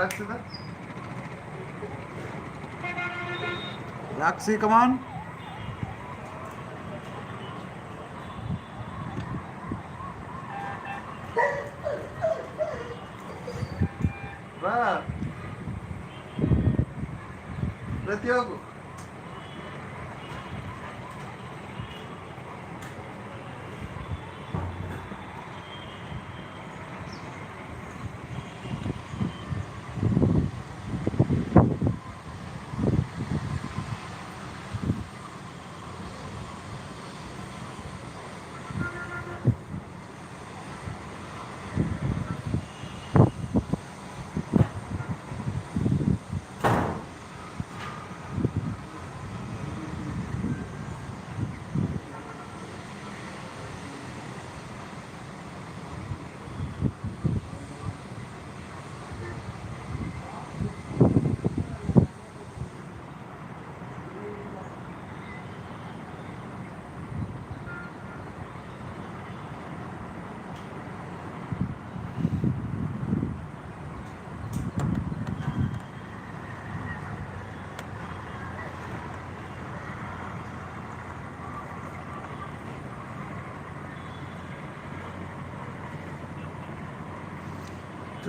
রাখছি তা রাখছি কমান Vai. Pra Tiago.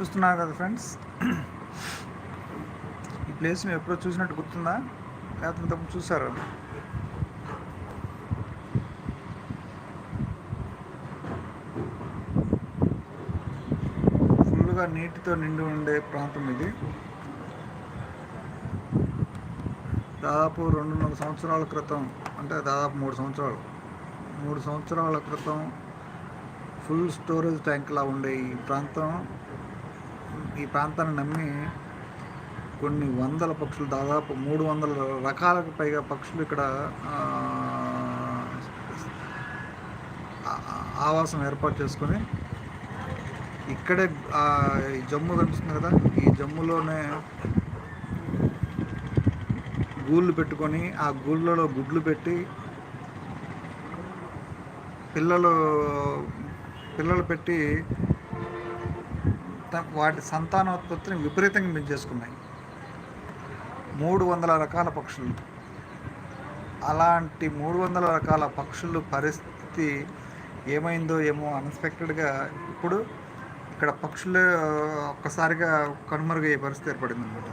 చూస్తున్నారు కదా ఫ్రెండ్స్? ఈ ప్లేస్ మేము ఎప్పుడో చూసినట్టు గుర్తుందా? లేకపోతే ఇంతకుముందు చూసారు? ఫుల్గా నీటితో నిండి ఉండే ప్రాంతం ఇది. దాదాపు రెండున్నర సంవత్సరాల క్రితం అంటే దాదాపు మూడు సంవత్సరాలు మూడు సంవత్సరాల క్రితం ఫుల్ స్టోరేజ్ ట్యాంక్లా ఉండే ఈ ప్రాంతం. ఈ ప్రాంతాన్ని నమ్మి కొన్ని వందల పక్షులు దాదాపు మూడు వందల రకాలకు పైగా పక్షులు ఇక్కడ ఆవాసం ఏర్పాటు చేసుకొని ఇక్కడే జమ్ము కనిపిస్తుంది కదా ఈ జమ్ములోనే గూళ్ళు పెట్టుకొని ఆ గూళ్ళలో గుడ్లు పెట్టి పిల్లలు పిల్లలు పెట్టి వాటి సంతానోత్పత్తిని విపరీతంగా పెంచేసుకున్నాయి. మూడు వందల రకాల పక్షులు. అలాంటి మూడు వందల రకాల పక్షులు పరిస్థితి ఏమైందో ఏమో అన్ఎక్స్పెక్టెడ్గా ఇప్పుడు ఇక్కడ పక్షులు ఒక్కసారిగా కనుమరుగయ్యే పరిస్థితి ఏర్పడింది అనమాట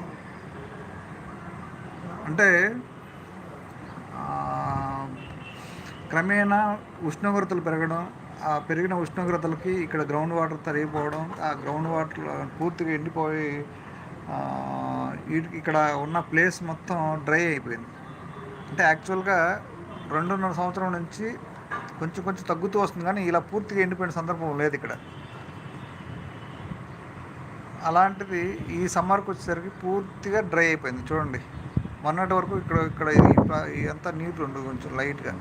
అంటే క్రమేణా ఉష్ణోగ్రతలు పెరగడం ఆ పెరిగిన ఉష్ణోగ్రతలకి ఇక్కడ గ్రౌండ్ వాటర్ తరిగిపోవడం ఆ గ్రౌండ్ వాటర్ పూర్తిగా ఎండిపోయి ఇక్కడ ఉన్న ప్లేస్ మొత్తం డ్రై అయిపోయింది. అంటే యాక్చువల్గా రెండున్నర సంవత్సరం నుంచి కొంచెం కొంచెం తగ్గుతూ వస్తుంది కానీ ఇలా పూర్తిగా ఎండిపోయిన సందర్భం లేదు ఇక్కడ. అలాంటిది ఈ సమ్మర్కి వచ్చేసరికి పూర్తిగా డ్రై అయిపోయింది. చూడండి మొన్నటి వరకు ఇక్కడ ఇక్కడ అంతా నీట్ ఇదంతా ఉండదు కొంచెం లైట్గా.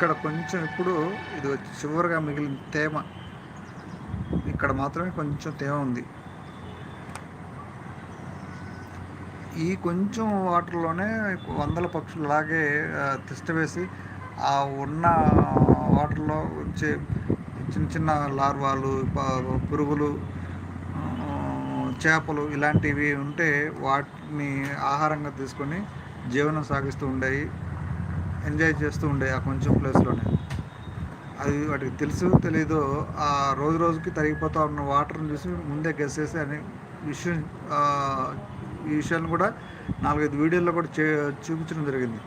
ఇక్కడ కొంచెం ఇప్పుడు ఇది వచ్చి చివరిగా మిగిలిన తేమ. ఇక్కడ మాత్రమే కొంచెం తేమ ఉంది. ఈ కొంచెం వాటర్లోనే వందల పక్షులు అలాగే తిష్టవేసి ఆ ఉన్న వాటర్లో వచ్చే చిన్న చిన్న లార్వాలు పురుగులు చేపలు ఇలాంటివి ఉంటే వాటిని ఆహారంగా తీసుకొని జీవనం సాగిస్తూ ఉండేవి ఎంజాయ్ చేస్తూ ఉండే ఆ కొంచెం ప్లేస్లోనే. అది వాటికి తెలుసు తెలీదు ఆ రోజు రోజుకి తరిగిపోతూ ఉన్న వాటర్ని చూసి ముందే గెసేసి అనే విషయం ఈ విషయాన్ని కూడా నాలుగైదు వీడియోల్లో కూడా చే చూపించడం జరిగింది.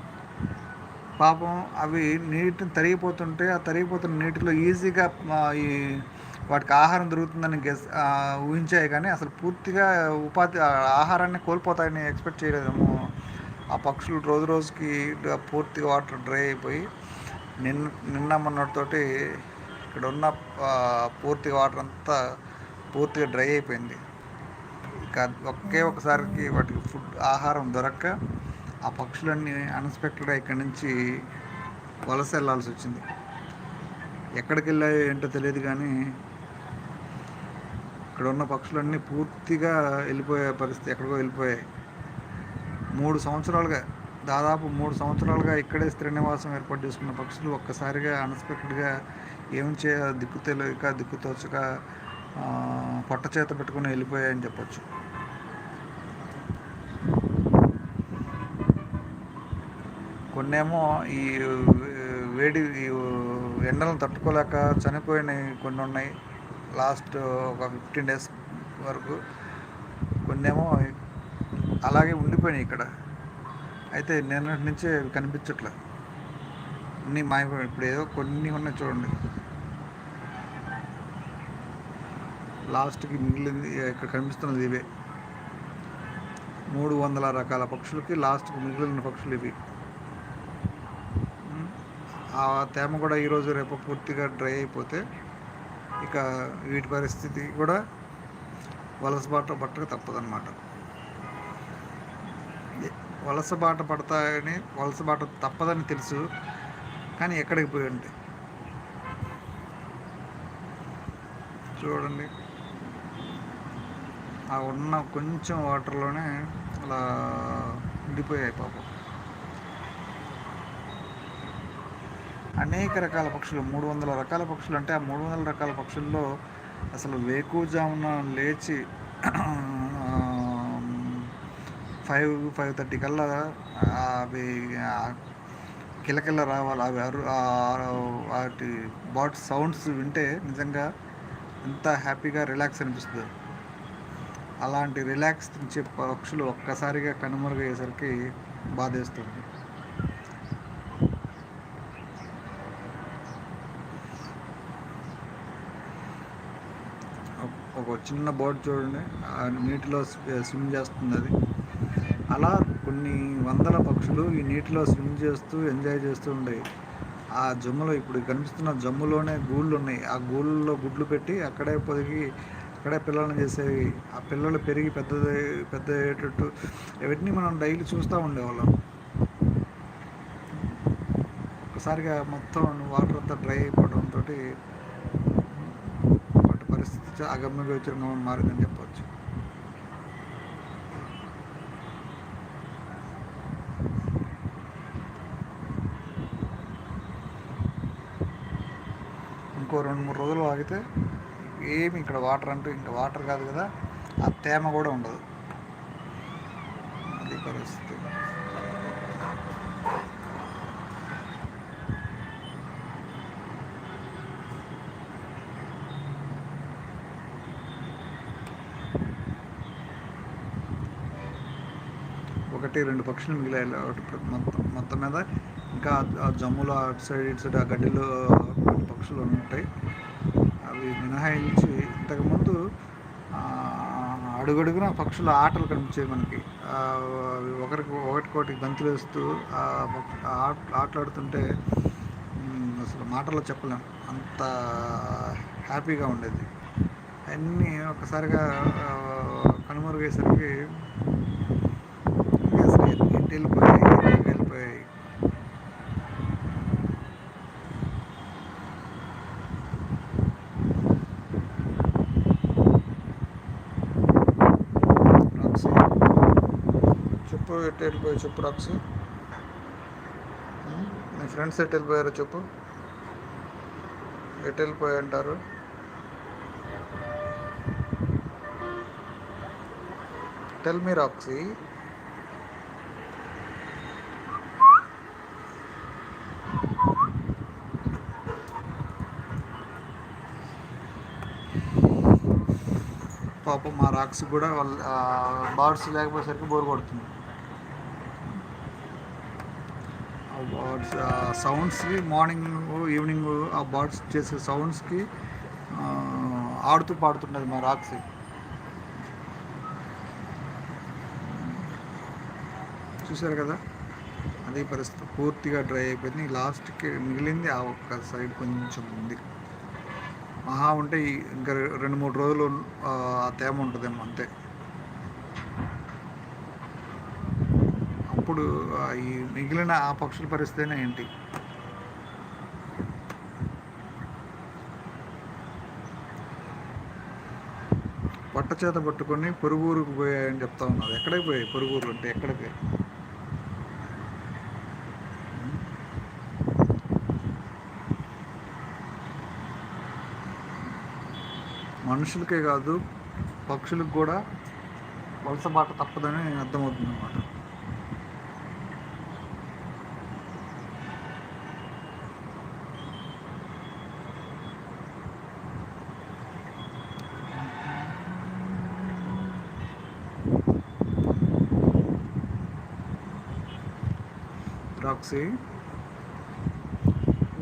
పాపం అవి నీటిని తరిగిపోతుంటే ఆ తరిగిపోతున్న నీటిలో ఈజీగా ఈ వాటికి ఆహారం దొరుకుతుందని గెస్ ఊహించాయి కానీ అసలు పూర్తిగా ఉపాధి ఆహారాన్ని కోల్పోతాయని ఎక్స్పెక్ట్ చేయలేదేమో ఆ పక్షులు రోజు రోజుకి పూర్తిగా వాటర్ డ్రై అయిపోయి నిన్న నిన్న మొన్నటితోటి ఇక్కడ ఉన్న పూర్తిగా వాటర్ అంతా పూర్తిగా డ్రై అయిపోయింది. ఇక ఒకే ఒకసారికి వాటికి ఫుడ్ ఆహారం దొరక్క ఆ పక్షులన్నీ అన్ఎక్స్పెక్టెడ్గా ఇక్కడి నుంచి వలస వెళ్ళాల్సి వచ్చింది. ఎక్కడికి వెళ్ళాయో ఏంటో తెలియదు కానీ ఇక్కడ ఉన్న పక్షులన్నీ పూర్తిగా వెళ్ళిపోయే పరిస్థితి ఎక్కడికో వెళ్ళిపోయాయి. మూడు సంవత్సరాలుగా దాదాపు మూడు సంవత్సరాలుగా ఇక్కడే స్త్రీ నివాసం ఏర్పాటు చేసుకున్న పక్షులు ఒక్కసారిగా అన్ఎక్స్పెక్టెడ్గా ఏం చేయ దిక్కు తెలియక దిక్కు తోచక పొట్ట చేత పెట్టుకుని వెళ్ళిపోయాయని చెప్పచ్చు. కొన్నేమో ఈ వేడి ఈ ఎండలను తట్టుకోలేక చనిపోయినవి కొన్ని ఉన్నాయి. లాస్ట్ ఒక ఫిఫ్టీన్ డేస్ వరకు. కొన్నేమో అలాగే ఉండిపోయినాయి ఇక్కడ. అయితే నిన్నటి నుంచే అవి కనిపించట్లే. అన్నీ మాయమైపోయి ఇప్పుడు ఏదో కొన్ని ఉన్నాయి చూడండి. లాస్ట్కి మిగిలింది ఇక్కడ కనిపిస్తున్నది ఇవే. మూడు వందల రకాల పక్షులకి లాస్ట్కి మిగిలిన పక్షులు ఇవి. ఆ తేమ కూడా ఈరోజు రేపు పూర్తిగా డ్రై అయిపోతే ఇక వీటి పరిస్థితి కూడా వలస బాట పట్టక తప్పదన్నమాట. వలస బాట పడతాయని వలస బాట తప్పదని తెలుసు. కానీ ఎక్కడికి పోయి ఉంటాయి చూడండి. ఆ ఉన్న కొంచెం వాటర్లోనే అలా ఉండిపోయాయి పాపం. అనేక రకాల పక్షులు మూడు వందల రకాల పక్షులు. అంటే ఆ మూడు వందల రకాల పక్షుల్లో అసలు వేకుజామున లేచి ఫైవ్ ఫైవ్ థర్టీ కల్లా అవి కిలకిల రావాలి. అవి అరు వాటి బాట్ సౌండ్స్ వింటే నిజంగా ఎంత హ్యాపీగా రిలాక్స్ అనిపిస్తుంది. అలాంటి రిలాక్స్ ఇచ్చే పక్షులు ఒక్కసారిగా కనుమరుగయ్యేసరికి బాధేస్తుంది. ఒక- చిన్న బోట్ చూడండి. ఆ నీటిలో స్విమ్ చేస్తుంది అది. అలా కొన్ని వందల పక్షులు ఈ నీటిలో స్విమ్ చేస్తూ ఎంజాయ్ చేస్తూ ఉండేవి. ఆ జమ్ములో ఇప్పుడు కనిపిస్తున్న జమ్ములోనే గూళ్ళు ఉన్నాయి ఆ గూళ్ళలో గుడ్లు పెట్టి అక్కడే పొదిగి అక్కడే పిల్లల్ని చేసేవి. ఆ పిల్లలు పెరిగి పెద్దది పెద్ద అయ్యేటట్టు వీటిని మనం డైలీ చూస్తూ ఉండేవాళ్ళం. ఒకసారిగా మొత్తం వాటర్ అంతా డ్రై అయిపోవడంతో వాటి పరిస్థితి అగమ్యంగా అగమ్య మారిందని చెప్పవచ్చు. ఇంకో రెండు మూడు రోజులు ఆగితే ఏమి ఇక్కడ వాటర్ అంటూ ఇంకా వాటర్ కాదు కదా ఆ తేమ కూడా ఉండదు. అది పరిస్థితి. ఒకటి రెండు పక్షులు మిగిలాయి. మొత్తం మొత్తం మీద ఇంకా ఆ- జమ్ములో అటు సైడ్ ఇటు సైడ్ ఆ గడ్డిలో పక్షులు ఉంటాయి అవి మినహాయించి ఇంతకుముందు అడుగడుగున పక్షుల ఆటలు కనిపించేవి మనకి. అవి ఒకరికి ఒకటికోటి గంతులు వేస్తూ ఆ ఆటలాడుతుంటే అసలు మాటల్లో చెప్పలేం. అంత హ్యాపీగా ఉండేది. అన్నీ ఒకసారిగా కనుమరుగేసరికి కనుమరుగయ్యేసరికి ఇంకా అసలు ఎటు ఎటు వెళ్ళిపోయాయి ఎక్కడికి వెళ్ళిపోయాయి రాక్సీ చెప్పు ఎటు వెళ్ళిపోయాయి చెప్పు రాక్స్ మీ ఫ్రెండ్స్ ఎటు వెళ్ళిపోయారో చెప్పు. ఎటు వెళ్ళిపోయి అంటారు? టెల్ మీ రాక్సీ పాపం మా రాక్స్ కూడా వాళ్ళ బార్డ్స్ లేకపోయేసరికి బోర్ కొడుతుంది ఆ బర్డ్స్ ఆ సౌండ్స్కి మార్నింగ్ ఈవినింగ్ ఆ బర్డ్స్ చేసే సౌండ్స్కి ఆడుతూ పాడుతున్నది మా రాక్స్. చూశారు కదా? అదే పరిస్థితి పూర్తిగా డ్రై అయిపోయింది. లాస్ట్కి మిగిలింది ఆ ఒక్క సైడ్ కొంచెం ఉంది. మహా ఉంటే ఇంకా రెండు మూడు రోజులు ఆ తేమ ఉంటుందేమో అంతే. అప్పుడు ఈ మిగిలిన ఆ పక్షుల పరిస్థితి ఏంటి? పట్ట చేత పట్టుకొని పొరుగురుకు పోయాయని చెప్తా ఉన్నారు. ఎక్కడికి పోయాయి పొరుగురు అంటే ఎక్కడికి మనుషులకే కాదు పక్షులకు కూడా వలసబాట తప్పదని అర్థమవుతుంది అన్నమాట రాక్సీ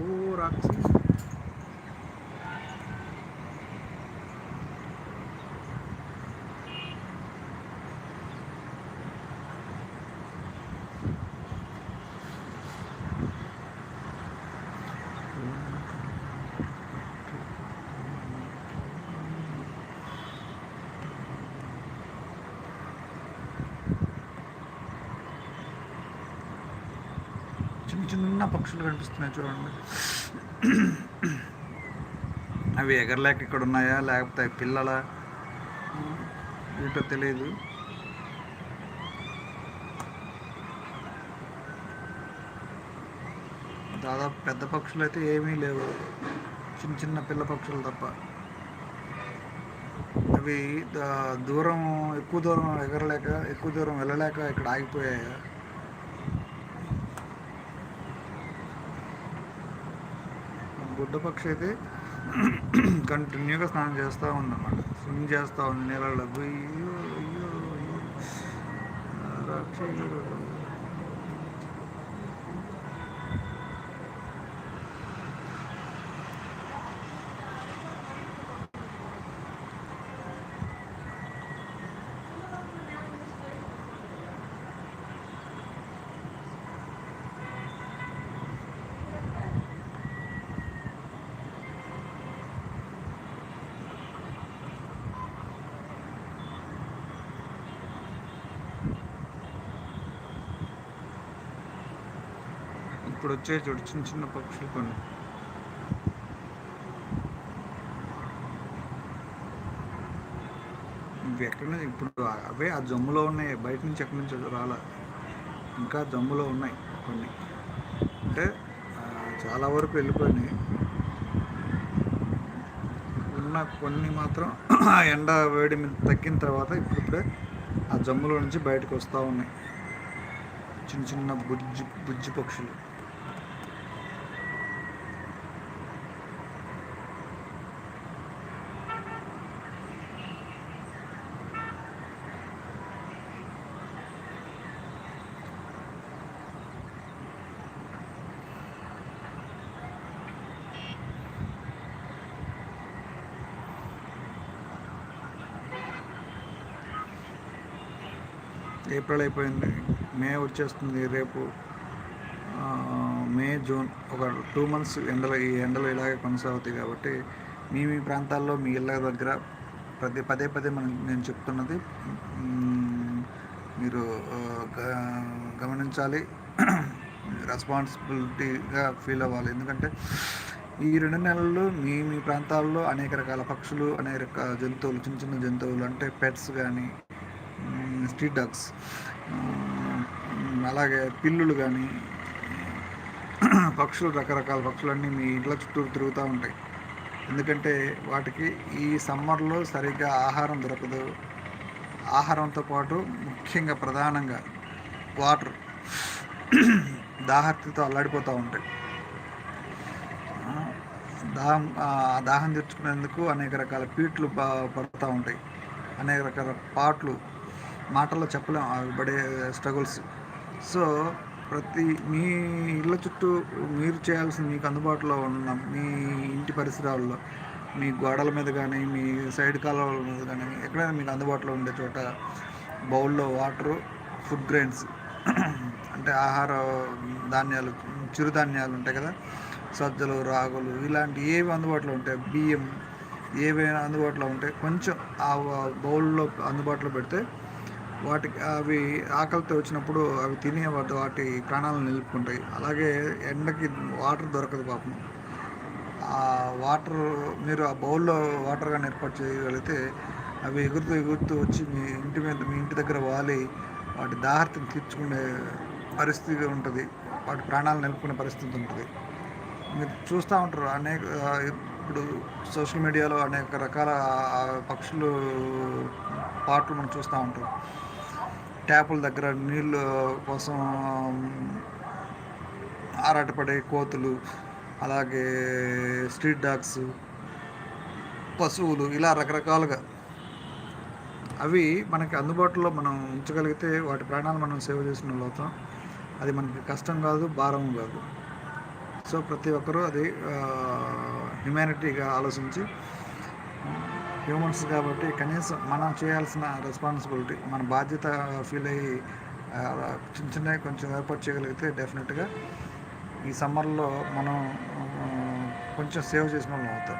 ఓ రాక్సీ చిన్న పక్షులు కనిపిస్తున్నాయి చూడండి. అవి ఎగరలేక ఇక్కడ ఉన్నాయా? లేకపోతే అవి పిల్లల? ఏంటో తెలియదు. దాదాపు పెద్ద పక్షులు అయితే ఏమీ లేవు. చిన్న చిన్న పిల్ల పక్షులు తప్ప. అవి దూరం ఎక్కువ దూరం ఎగరలేక ఎక్కువ దూరం వెళ్ళలేక ఇక్కడ ఆగిపోయాయి? గుడ్డ పక్షి అయితే కంటిన్యూగా స్నానం చేస్తూ ఉందన్నమాట. స్విమ్ చేస్తూ ఉంది నీళ్ళలో అయ్యో అయ్యో అయ్యో. ఇప్పుడు వచ్చే చూడు చిన్న చిన్న పక్షులు కొన్ని. ఇవి ఎక్కడ ఇప్పుడు అవే ఆ జమ్ములో ఉన్నాయి. బయట నుంచి ఎక్కడి నుంచి రాలా? ఇంకా జమ్ములో ఉన్నాయి కొన్ని. అంటే చాలా వరకు వెళ్ళిపోయినాయి. ఉన్న కొన్ని మాత్రం ఆ ఎండ వేడి మీద తగ్గిన తర్వాత ఇప్పుడిప్పుడే ఆ జమ్ములో నుంచి బయటకు వస్తూ ఉన్నాయి. చిన్న చిన్న బుజ్జి బుజ్జి పక్షులు. ఏప్రిల్ అయిపోయింది. మే వచ్చేస్తుంది రేపు. మే జూన్ ఒక టూ మంత్స్ ఎండలు ఈ ఎండలు ఇలాగే కొనసాగుతాయి కాబట్టి మీ మీ ప్రాంతాల్లో మీ ఇళ్ళ దగ్గర ప్రతి పదే పదే మనం నేను చెప్తున్నది మీరు గ- గమనించాలి. రెస్పాన్సిబిలిటీగా ఫీల్ అవ్వాలి. ఎందుకంటే ఈ రెండు నెలల్లో మీ మీ ప్రాంతాల్లో అనేక రకాల పక్షులు అనేక రకాల జంతువులు చిన్న చిన్న జంతువులు అంటే పెట్స్ కానీ స్ట్రీట్ డాగ్స్ అలాగే పిల్లులు కానీ పక్షులు రకరకాల పక్షులన్నీ మీ ఇంట్లో చుట్టూ తిరుగుతూ ఉంటాయి. ఎందుకంటే వాటికి ఈ సమ్మర్లో సరిగ్గా ఆహారం దొరకదు. ఆహారంతో పాటు ముఖ్యంగా ప్రధానంగా వాటర్ దాహర్తితో అల్లాడిపోతూ ఉంటాయి. దాహం దాహం తెచ్చుకునేందుకు అనేక రకాల పీట్లు పడుతూ ఉంటాయి. అనేక రకాల పాటలు మాటల్లో చెప్పలేం పడే స్ట్రగుల్స్ సో ప్రతి మీ ఇళ్ళ చుట్టూ మీరు చేయాల్సిన మీకు అందుబాటులో ఉన్న మీ ఇంటి పరిసరాల్లో మీ గోడల మీద కానీ మీ సైడ్ కాలువల మీద కానీ ఎక్కడైనా మీకు అందుబాటులో ఉండే చోట బౌల్లో వాటరు ఫుడ్ గ్రెయిన్స్ అంటే ఆహార ధాన్యాలు చిరుధాన్యాలు ఉంటాయి కదా సజ్జలు రాగులు ఇలాంటి ఏవి అందుబాటులో ఉంటాయి బియ్యం ఏవైనా అందుబాటులో ఉంటే కొంచెం ఆ బౌల్లో అందుబాటులో పెడితే వాటికి అవి ఆకలితో వచ్చినప్పుడు అవి తినే వాటి వాటి ప్రాణాలను నిలుపుకుంటాయి. అలాగే ఎండకి వాటర్ దొరకదు పాపం. ఆ వాటర్ మీరు ఆ బౌల్లో వాటర్ కానీ ఏర్పాటు చేయగలిగితే అవి ఎగురుతూ ఎగురుతూ వచ్చి మీ ఇంటి మీద మీ ఇంటి దగ్గర వాలి వాటి దాహర్తిని తీర్చుకునే పరిస్థితి ఉంటుంది. వాటి ప్రాణాలు నిలుపుకునే పరిస్థితి ఉంటుంది. మీరు చూస్తూ ఉంటారు. అనేక ఇప్పుడు సోషల్ మీడియాలో అనేక రకాల పక్షులు పాటలు మనం చూస్తూ ఉంటాం. ట్యాపుల దగ్గర నీళ్ళు కోసం ఆరాటపడే కోతులు అలాగే స్ట్రీట్ డాగ్స్ పశువులు ఇలా రకరకాలుగా. అవి మనకి అందుబాటులో మనం ఉంచగలిగితే వాటి ప్రాణాలు మనం సేవ్ చేసిన వాళ్ళు అవుతాం అది మనకి కష్టం కాదు భారం కాదు. సో ప్రతి ఒక్కరూ అది హ్యుమానిటీగా ఆలోచించి హ్యూమన్స్ కాబట్టి కనీసం మనం చేయాల్సిన రెస్పాన్సిబిలిటీ మన బాధ్యత ఫీల్ అయ్యి చిన్న చిన్నవి కొంచెం ఏర్పాటు చేయగలిగితే డెఫినెట్గా ఈ సమ్మర్లో మనం కొంచెం సేవ్ చేసిన వాళ్ళం అవుతాం.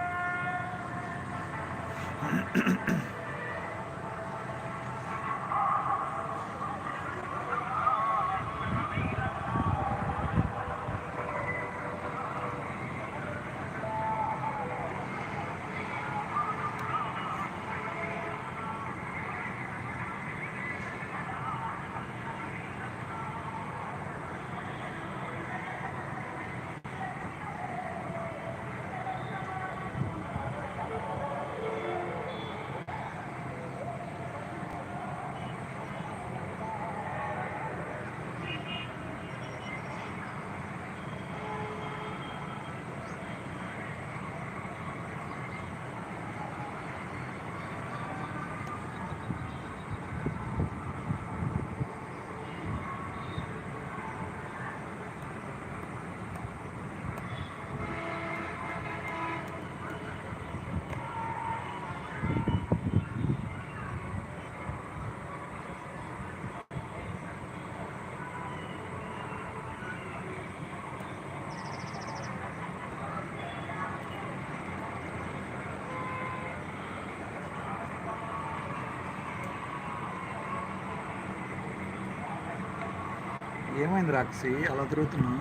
ఏమైంది రాక్సీ అలా తిరుగుతున్నా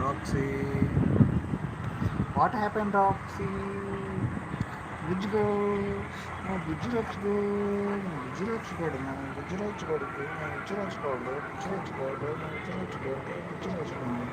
రాక్సీ వాట్ హ్యాపెన్ రాక్సీ బుజ్జి గో బుజ్జి రచ్చుకో బుజ్జి బ్రిడ్జ్ మనం బుజ్జి నేను బుజ్జి రచ్చుకోడు బుజ్జి రచ్చుకోడు బుజ్జి రచ్చుకోడు బుజ్జి రాచుకోవాలి